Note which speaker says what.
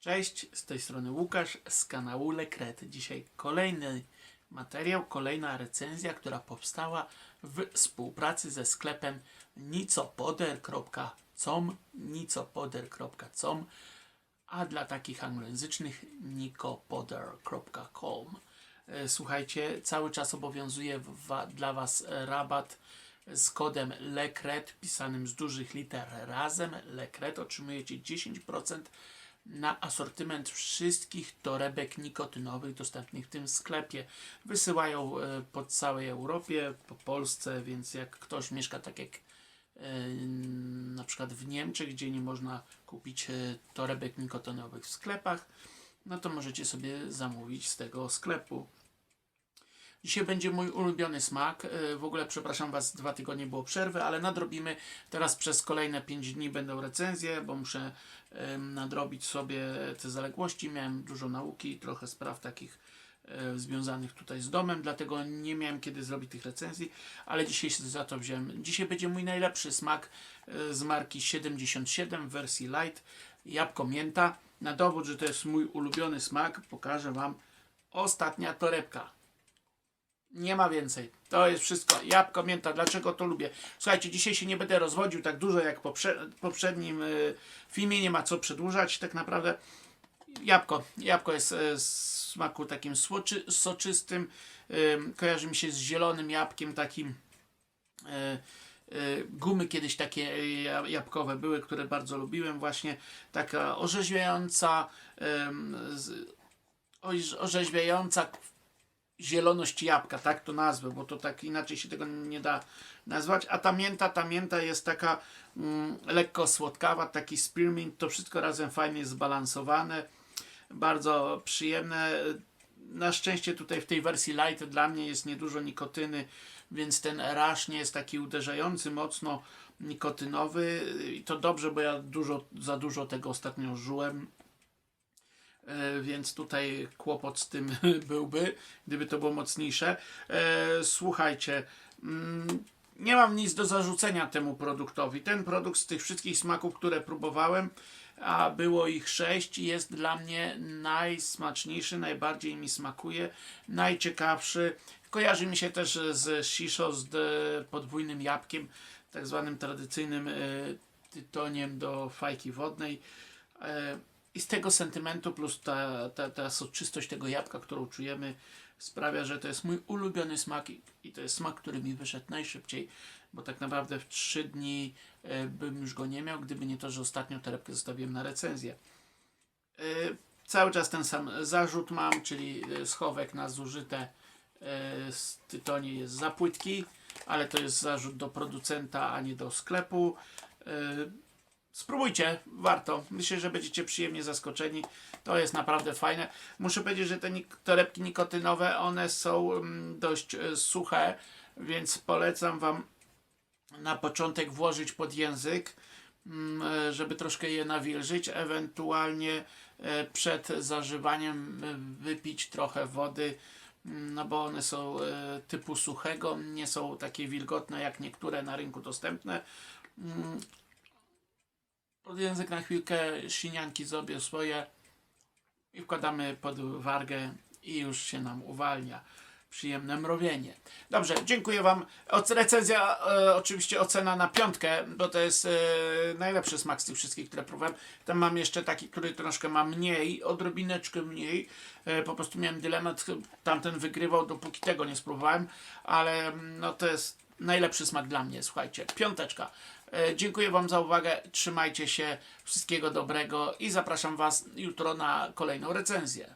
Speaker 1: Cześć, z tej strony Łukasz z kanału Lekret. Dzisiaj kolejny materiał, kolejna recenzja, która powstała w współpracy ze sklepem nicopoder.com nicopoder.com a dla takich anglojęzycznych nicopoder.com E, Słuchajcie, cały czas obowiązuje dla Was rabat z kodem LEKRET pisanym z dużych liter razem LEKRET otrzymujecie 10% na asortyment wszystkich torebek nikotynowych dostępnych w tym sklepie. Wysyłają e, po całej Europie, po Polsce, więc jak ktoś mieszka tak jak e, na przykład w Niemczech, gdzie nie można kupić e, torebek nikotynowych w sklepach, no to możecie sobie zamówić z tego sklepu. Dzisiaj będzie mój ulubiony smak. E, W ogóle przepraszam Was, dwa tygodnie było przerwy, ale nadrobimy. Teraz przez kolejne 5 dni będą recenzje, bo muszę nadrobić sobie te zaległości. Miałem dużo nauki, trochę spraw takich e, związanych tutaj z domem, dlatego nie miałem kiedy zrobić tych recenzji, ale dzisiaj się za to wziąłem. Dzisiaj będzie mój najlepszy smak e, z marki 77 w wersji light. Jabłko mięta. Na dowód, że to jest mój ulubiony smak, pokażę Wam ostatnia torebka. Nie ma więcej. To jest wszystko. Jabłko, mięta. Dlaczego to lubię? Słuchajcie, dzisiaj się nie będę rozwodził tak dużo jak poprze- poprzednim y, filmie. Nie ma co przedłużać. Tak naprawdę jabłko. Jabłko jest y, smaku takim soczystym. Kojarzy mi się z zielonym jabłkiem takim. Y, y, gumy kiedyś takie y, ja- jabłkowe były, które bardzo lubiłem. Właśnie taka orzeźwiająca, orzeźwiająca zieloność jabłka, tak to nazwę, bo to tak inaczej się tego nie da nazwać. A ta mięta, ta mięta jest taka mm, lekko słodkawa, taki spearmint, to wszystko razem fajnie zbalansowane, bardzo przyjemne. Na szczęście tutaj w tej wersji light dla mnie jest niedużo nikotyny, więc ten rasz nie jest taki uderzający mocno nikotynowy i to dobrze, bo ja dużo, za dużo tego ostatnio żyłem. E, więc tutaj kłopot z tym byłby, gdyby to było mocniejsze. E, Słuchajcie, mm, nie mam nic do zarzucenia temu produktowi. Ten produkt z tych wszystkich smaków, które próbowałem, a było ich sześć, jest dla mnie najsmaczniejszy, najbardziej mi smakuje, najciekawszy. Kojarzy mi się też z shisho, z e, podwójnym jabłkiem, tak zwanym tradycyjnym tytoniem do fajki wodnej. I z tego sentymentu plus ta, ta, ta soczystość tego jabłka, którą czujemy, sprawia, że to jest mój ulubiony smak i, to jest smak, który mi wyszedł najszybciej, bo tak naprawdę w 3 dni e, bym już go nie miał, gdyby nie to, że ostatnio torebkę zostawiłem na recenzję. E, cały czas ten sam zarzut mam, czyli e, schowek na zużyte z tytonie jest za płytki, ale to jest zarzut do producenta, a nie do sklepu. Spróbujcie, warto. Myślę, że będziecie przyjemnie zaskoczeni. To jest naprawdę fajne. Muszę powiedzieć, że te torebki nikotynowe, one są mm, dość e, suche, więc polecam Wam na początek włożyć pod język, mm, e, żeby troszkę je nawilżyć, ewentualnie e, przed zażywaniem wypić trochę wody, mm, no bo one są typu suchego, nie są takie wilgotne jak niektóre na rynku dostępne. Język na chwilkę sinianki zrobię swoje i wkładamy pod wargę i już się nam uwalnia. Przyjemne mrowienie. Dobrze, dziękuję Wam. Recenzja, e, oczywiście ocena na piątkę, bo to jest e, najlepszy smak z tych wszystkich, które próbowałem. Tam mam jeszcze taki, który troszkę ma mniej, odrobineczkę mniej. E, po prostu miałem dylemat, tamten wygrywał, dopóki tego nie spróbowałem, ale mm, no to jest najlepszy smak dla mnie, słuchajcie. Piąteczka. E, Dziękuję Wam za uwagę, trzymajcie się, wszystkiego dobrego i zapraszam Was jutro na kolejną recenzję.